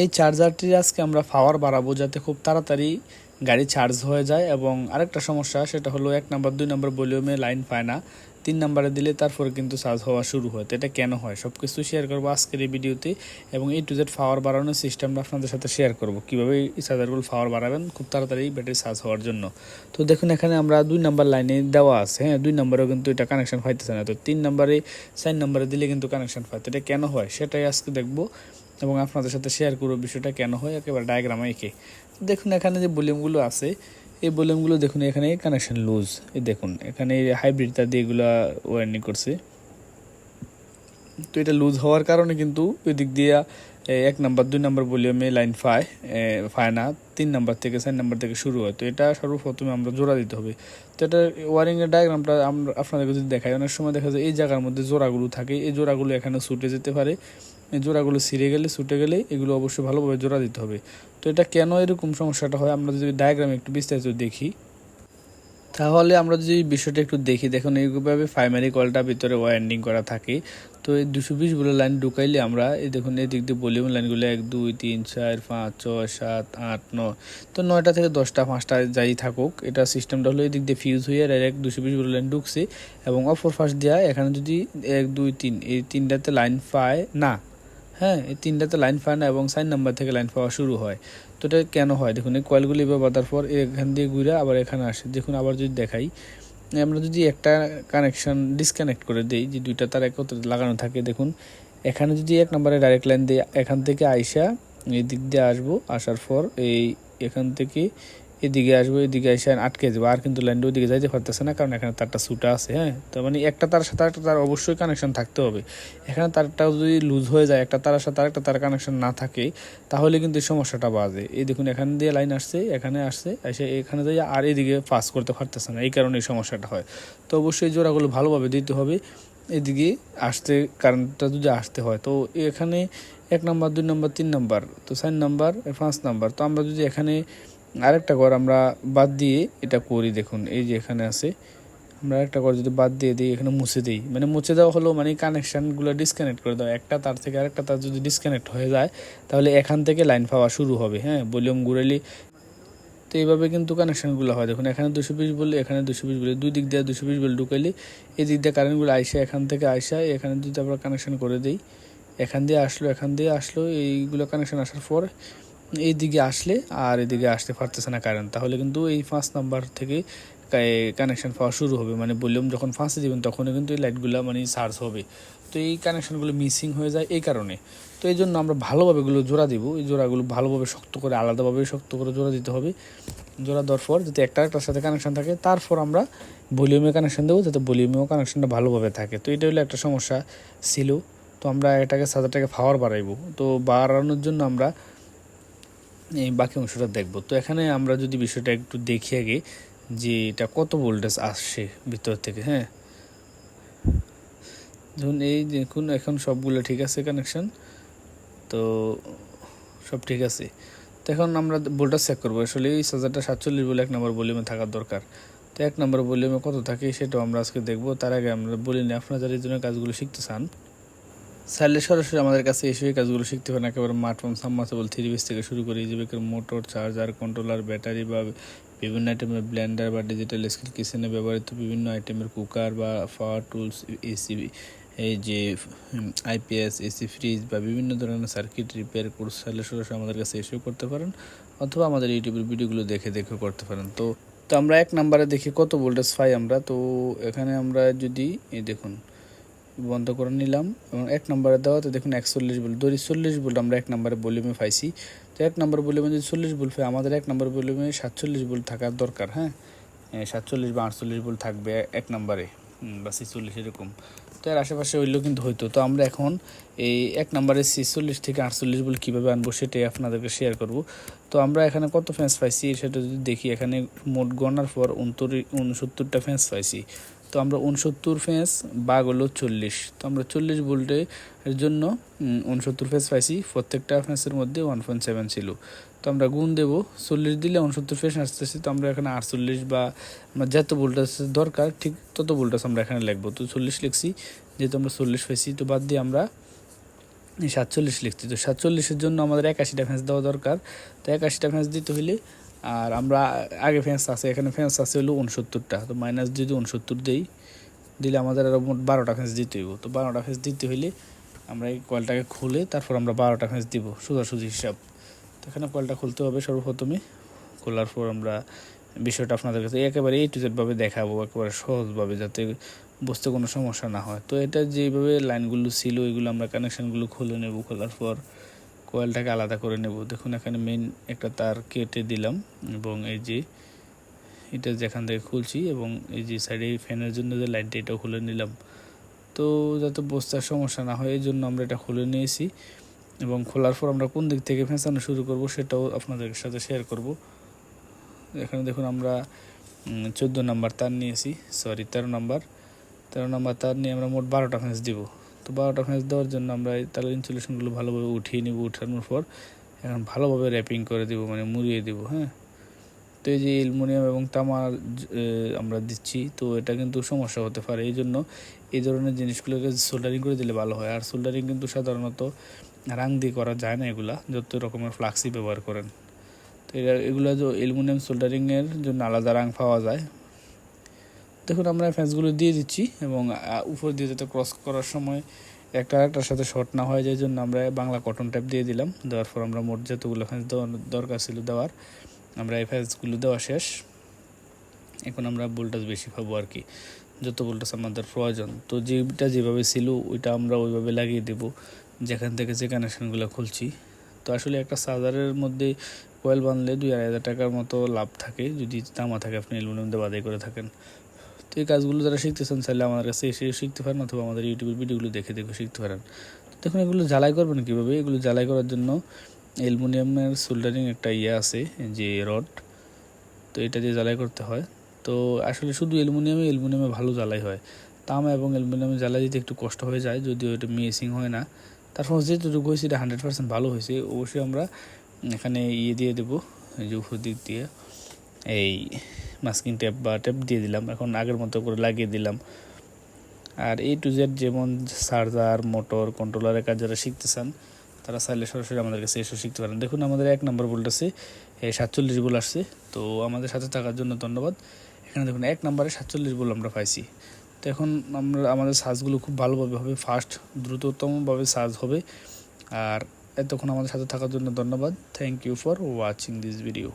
এই চার্জারটির আজকে আমরা পাওয়ার বাড়াবো যাতে খুব তাড়াতাড়ি গাড়ি চার্জ হয়ে যায় এবং আরেকটা সমস্যা সেটা হলো এক নাম্বার দুই নাম্বার ভলিউমে লাইন পায় না। তিন নাম্বারে দিলে তারপরে কিন্তু চার্জ হওয়া শুরু হয়। তো এটা কেন হয়? সব কিছু শেয়ার করব আজকের এই ভিডিওতে এবং এই টু জেড পাওয়ার বাড়ানোর সিস্টেমটা আপনাদের সাথে শেয়ার করব। কীভাবে এই চার্জারগুলো পাওয়ার বাড়াবেন? খুব তাড়াতাড়ি ব্যাটারি চার্জ হওয়ার জন্য। তো দেখুন, এখানে আমরা দুই নাম্বার লাইনে দেওয়া আছে। হ্যাঁ দুই নাম্বারেও কিন্তু এটা কানেকশন পাইতেছে না। তো তিন নাম্বারে চার নাম্বারে দিলে কিন্তু কানেকশন পায়। এটা কেন হয়? সেটাই আজকে দেখব। এবং আপনাদের সাথে শেয়ার করব বিষয়টা কেন হয় একেবারে ডায়াগ্রামে এঁকে। দেখুন এখানে যে ভলিউমগুলো আছে এই ভলিউমগুলো দেখুন এখানে কানেকশন লুজ এই দেখুন এখানে হাইব্রিড দিয়ে এগুলো ওয়ারিং করছে। তো এটা লুজ হওয়ার কারণে কিন্তু ওই দিক দিয়ে এক নাম্বার দুই নাম্বার ভলিউমে লাইন এ, পায় না তিন নাম্বার থেকে চার নাম্বার থেকে শুরু হয়। তো এটা সর্বপ্রথমে আমরা জোড়া দিতে হবে। তো এটা ওয়ারিংয়ের ডায়াগ্রামটা আমরা আপনাদেরকে যদি দেখাই অনেক সময় দেখা যায় এই জায়গার মধ্যে জোড়াগুলো থাকে এই জোড়াগুলো এখানে ছুটে যেতে পারে। জোড়াগুলো ছিঁড়ে গেলে, ছুটে গেলে এগুলো অবশ্যই ভালোভাবে জোড়া দিতে হবে। তো এটা কেন এরকম সমস্যাটা হয়? আমরা যদি ডায়াগ্রামে একটু বিস্তারিত দেখি। তাহলে আমরা যদি বিষয়টা একটু দেখি, দেখুন এইভাবে প্রাইমারি কলটা ভিতরে ওয়ারিং করা থাকে। তো এই দুশো বিশগুলো লাইন ঢুকাইলে আমরা, এই দেখুন এই দিক দিয়ে ভলিউম লাইনগুলো এক, দুই, তিন, চার, পাঁচ, ছয়, সাত, আট, নয়। তো নয়টা থেকে দশটা, পাঁচটা যাই থাকুক, এটা সিস্টেমটা হলো এই দিক দিয়ে ফিউজ হয়ে ডাইরেক্ট দুশো বিশগুলো লাইন ঢুকছে। এবং অপর ফার্স্ট দেওয়া এখানে যদি এক, দুই, তিন, এই তিনটাতে লাইন পায়, না হ্যাঁ এই তিনটাতে লাইন পায় না এবং সাইন নাম্বার থেকে লাইন পাওয়া শুরু হয়। তো এটা কেন হয়? দেখুন, এই কয়েলগুলি এবার বাঁধার পর এখান দিয়ে ঘুরে আবার এখানে আসে। দেখুন, আবার যদি দেখাই, আমরা যদি একটা কানেকশন ডিসকানেক্ট করে দিই, যে দুইটা তার একত্রে লাগানো থাকে, দেখুন, এখানে যদি এক নম্বরে ডাইরেক্ট লাইন দিয়ে এখান থেকে আইসা, এই দিক দিয়ে আসব, আসার পর এই এখান থেকে এদিকে আসব, এদিকে এসে আটকে যাব। আর কিন্তু লাইনটা ওইদিকে যাইতে পারতেছে না, কারণ এখানে তারটা সুটা আছে হ্যাঁ? তো মানে একটা তার সাথে একটা তার অবশ্যই কানেকশন থাকতে হবে। এখানে তারটা যদি লুজ হয়ে যায়, একটা তার সাথে আরেকটা তার কানেকশন না থাকে, তাহলে কিন্তু এই সমস্যাটা বাজে। এই দেখুন, এখান দিয়ে লাইন আসছে, এখানে আসছে, এসে এখানে যাই আর এদিকে পাস করতে পারতেছে না। এই কারণে এই সমস্যাটা হয়। তো অবশ্যই জোড়াগুলো ভালোভাবে দিতে হবে। এদিকে আসতে, কারেন্টটা যদি আসতে হয়, তো এখানে এক নম্বর, দুই নাম্বার, তিন নাম্বার, তো চার নাম্বার, পাঁচ নাম্বার। তো আমরা যদি এখানে আরেকটা ঘর আমরা বাদ দিয়ে এটা করি, দেখুন, এই যে এখানে আছে। আমরা একটা ঘর যদি বাদ দিয়ে দিই, এখানে মুছে দিই। মানে মুছে দেওয়া হলো মানে কানেকশানগুলো ডিসকানেক্ট করে দেওয়া। একটা তার থেকে আরেকটা তার যদি ডিসকানেক্ট হয়ে যায়, তাহলে এখান থেকে লাইন পাওয়া শুরু হবে হ্যাঁ? ভলিউম ঘুরেলি। তো এইভাবে কিন্তু কানেকশানগুলো হয়। দেখুন, এখানে দুশো বিশ বলে এখানে দুশো বিশ বলে দুই দিক দিয়ে দুশো বিশ বলে ঢুকাইলে, এই দিক দিয়ে কারেন্টগুলো আইসা, এখান থেকে আইসা, এখানে যদি আমরা কানেকশান করে দিই, এখান দিয়ে আসলো, এখান দিয়ে আসলো, এইগুলো কানেকশান আসার পর এই দিকে আসলে আর এদিকে আসতে পারতেছে না কারেন্ট তাহলে কিন্তু এই পাঁচ নাম্বার থেকে কানেকশন পাওয়া শুরু হবে। মানে ভলিউম যখন ফাঁসে দিবেন, তখনই কিন্তু এই লাইটগুলো মানে চার্জ হবে। তো এই কানেকশনগুলো মিসিং হয়ে যায় এই কারণে। তো এই জন্য আমরা ভালোভাবে এগুলো জোড়া দিব। এই জোড়াগুলো ভালোভাবে শক্ত করে, আলাদাভাবে শক্ত করে জোড়া দিতে হবে। জোড়া দেওয়ার পর যাতে একটা একটার সাথে কানেকশন থাকে, তারপর আমরা ভলিউমে কানেকশন দেবো যাতে ভলিউমেও কানেকশনটা ভালোভাবে থাকে। তো এটা হলো একটা সমস্যা ছিল। তো আমরা এটাকে, সাজাটাকে পাওয়ার বাড়াইবো। তো বাড়ানোর জন্য আমরা এই বাকি অংশটা দেখব। তো এখানে আমরা যদি বিষয়টা একটু দেখি আগে যে এটা কত ভোল্টেজ আসছে ভিতর থেকে হ্যাঁ? ধরুন এই দেখুন, এখন সবগুলো ঠিক আছে কানেকশন তো সব ঠিক আছে। তো এখন আমরা ভোল্টেজ চেক করব। আসলে এই চার্জারটা সাতচল্লিশ বলে এক নম্বর ভলিউমে থাকার দরকার। তো এক নম্বর ভলিউমে কত থাকে সেটাও আমরা আজকে দেখব। তার আগে আমরা বলি না আপনারা যারা এই জন্য কাজগুলো শিখতে চান চাইলে সরাসরি আমাদের কাছে এসে কাজগুলো শিখতে পারেন একেবারে স্মার্টফোন সাবমার্সেবল থ্রি পিস থেকে শুরু করে ইজিবেকের মোটর চার্জার কন্ট্রোলার ব্যাটারি বা বিভিন্ন আইটেমের ব্লেন্ডার বা ডিজিটাল স্কিল কিচেনে ব্যবহৃত বিভিন্ন আইটেমের কুকার বা পাওয়ার টুলস এসি এই যে আইপিএস এসি ফ্রিজ বা বিভিন্ন ধরনের সার্কিট রিপেয়ার কোর্স চাইলে সরাসরি আমাদের কাছে এসেও করতে পারেন অথবা আমাদের ইউটিউবের ভিডিওগুলো দেখে, দেখেও করতে পারেন। তো তো আমরা এক নাম্বারে দেখি কত ভোল্টেজ পাই আমরা। তো, এখানে আমরা যদি দেখুন বন্ধ করে নিলাম এবং এক নম্বরে দেওয়া, তো দেখুন একচল্লিশ ভোল্ট ধরি চল্লিশ ভোল্ট আমরা এক নম্বরে ভলিউমে পাইছি, তো এক নম্বর ভলিউমে যদি চল্লিশ ভোল্ট পাই, আমাদের এক নম্বর ভলিউমে সাতচল্লিশ ভোল্ট থাকার দরকার হ্যাঁ? সাতচল্লিশ বা আটচল্লিশ ভোল্ট থাকবে এক নম্বরে বা ছিচল্লিশ এরকম। তো এর আশেপাশে হইলেও কিন্তু হইতো। তো আমরা এখন এই এক নম্বরে ছিচল্লিশ থেকে আটচল্লিশ বল কীভাবে আনব সেটাই আপনাদেরকে শেয়ার করব। তো আমরা এখানে কত ফ্যান্স পাইছি সেটা যদি দেখি, এখানে মোট গণার পর উনতরি উনসত্তরটা ফ্যান্স পাইছি। তো আমরা উনসত্তর ফেস, বাঘ হলো চল্লিশ। তো আমরা চল্লিশ ভোল্টের জন্য উনসত্তর ফেস পাইছি। প্রত্যেকটা ফেসের মধ্যে ওয়ান পয়েন্ট সেভেন ছিল। তো আমরা গুণ দেব, চল্লিশ দিলে উনসত্তর ফেস আসতেছি। তো আমরা এখানে আটচল্লিশ বা আমরা যত ভোল্টেজ দরকার, ঠিক তত ভোল্টেজ আমরা এখানে লিখব। তো চল্লিশ লিখছি, যেহেতু আমরা চল্লিশ পাইছি, তো বাদ দিয়ে আমরা সাতচল্লিশ লিখছি। তো সাতচল্লিশের জন্য আমাদের একাশিটা ফ্যান্স দেওয়া দরকার। তো একাশিটা ফ্যান্স দিতে হইলে আর আমরা আগে ফেন্স আছে, এখানে ফ্যান্স আছে হলো উনসত্তরটা, তো মাইনাস যদি উনসত্তর দিই, দিলে আমাদের আরও মোট বারোটা ফ্যান্স দিতে হইব। তো বারোটা ফ্যান্স দিতে হইলে আমরা এই কলটাকে খুলে তারপর আমরা বারোটা ফ্যান্স দিব, সোজাসুজি হিসাব। তো এখানে কলটা খুলতে হবে সর্বপ্রথমে, খোলার পর আমরা বিষয়টা আপনাদের কাছে একেবারে এই টু জেডভাবে দেখাবো, একেবারে সহজভাবে যাতে বুঝতে কোনো সমস্যা না হয়। তো এটা যেভাবে লাইনগুলো ছিল এগুলো আমরা কানেকশানগুলো খুলে নেব খোলার পর। কয়েলটাকে আলাদা করে নেব। দেখুন, এখানে মেন একটা তার কেটে দিলাম এবং এই যে এটা যেখান থেকে খুলছি এবং এই যে সাইডে ফ্যানের জন্য যে লাইনটা এটাও খুলে নিলাম। তো যাতে বস্তার সমস্যা না হয় এই জন্য আমরা এটা খুলে নিয়েছি এবং খোলার পর আমরা কোন দিক থেকে ফেঁচানো শুরু করব সেটাও আপনাদের সাথে শেয়ার করব। এখানে দেখুন, আমরা চোদ্দ নাম্বার তার নিয়েছি। সরি তেরো নাম্বার। তেরো নাম্বার তার নিয়ে আমরা মোট বারোটা ফেঁস দিব। তো বারোটা ফেঁস দেওয়ার জন্য আমরা তাহলে ইনসুলেশনগুলো ভালোভাবে উঠিয়ে নিব, উঠানোর পর এখন ভালোভাবে র্যাপিং করে দিব মানে মুড়িয়ে দিব হ্যাঁ? তো এই যে অ্যালুমিনিয়াম এবং তামার আমরা দিচ্ছি, তো এটা কিন্তু সমস্যা হতে পারে। এই জন্য এই ধরনের জিনিসগুলোকে সোল্ডারিং করে দিলে ভালো হয়। আর সোল্ডারিং কিন্তু সাধারণত রাং দিয়ে করা যায় না এগুলা, যত রকমের ফ্লাক্সি ব্যবহার করেন। তো এগুলো যে অ্যালুমিনিয়াম সোল্ডারিংয়ের জন্য আলাদা রাং পাওয়া যায়। দেখুন, আমরা ফ্যান্সগুলো দিয়ে দিচ্ছি এবং উপর দিয়ে যাতে ক্রস করার সময় একটা একটার সাথে শর্ট না হয়ে যায় জন্য আমরা বাংলা কটন ট্যাপ দিয়ে দিলাম। দেওয়ার পর আমরা মোট যতগুলো ফ্যান্স দরকার ছিল দেওয়ার, আমরা এই ফ্যান্সগুলো দেওয়া শেষ। এখন আমরা ভোল্টেজ বেশি পাবো আর কি, যত ভোল্টেজ আমাদের প্রয়োজন। তো যেটা যেভাবে ছিল, ওইটা আমরা ওইভাবে লাগিয়ে দেব, যেখান থেকে যে কানেকশানগুলো খুলছি। তো আসলে একটা চার্জারের মধ্যে কয়েল বানলে দুই আড়াই হাজার টাকার মতো লাভ থাকে, যদি তামা থাকে, আপনি অ্যালুমিনিয়াম দিয়ে বাদাই করে থাকেন। তো এই কাজগুলো যারা শিখতেছেন চাইলে আমাদের কাছে এসে শিখতে পারেন অথবা আমাদের ইউটিউবের ভিডিওগুলো দেখে দেখে শিখতে পারেন। দেখুন, এগুলো জ্বালাই করবেন কীভাবে? এগুলো জ্বালাই করার জন্য অ্যালুমিনিয়ামের সোল্ডারিং একটা ইয়ে আছে, যে রড। তো এটা দিয়ে জ্বালাই করতে হয়। তো আসলে শুধু অ্যালুমিনিয়ামে অ্যালুমিনিয়ামে ভালো জ্বালাই হয়। তামা এবং অ্যালুমিনিয়ামে জ্বালাই দিতে একটু কষ্ট হয়ে যায়, যদিও এটা মিসিং হয় না। তার তারপর যেটুকু হয়েছে, এটা হান্ড্রেড পার্সেন্ট ভালো হয়েছে। অবশ্যই আমরা এখানে ইয়ে দিয়ে দেবো যে দিক দিয়ে। এই মাস্কিং ট্যাপ বা ট্যাপ দিয়ে দিলাম, এখন আগের মতো করে লাগিয়ে দিলাম। আর এই টু জেড যেমন চার্জার মোটর কন্ট্রোলারের কাজ যারা শিখতে চান তারা চাইলে সরাসরি আমাদের কাছে এসে শিখতে পারেন। দেখুন, আমাদের এক নম্বর বলতেছে এই সাতচল্লিশ বল আসছে। তো আমাদের সাথে থাকার জন্য ধন্যবাদ। এখানে দেখুন, এক নম্বরে সাতচল্লিশ বল আমরা পাইছি। তো এখন আমরা, আমাদের সার্চগুলো খুব ভালোভাবে হবে ফাস্ট দ্রুততমভাবে সার্চ হবে। আর এতক্ষণ আমাদের সাথে থাকার জন্য ধন্যবাদ। Thank you for watching this video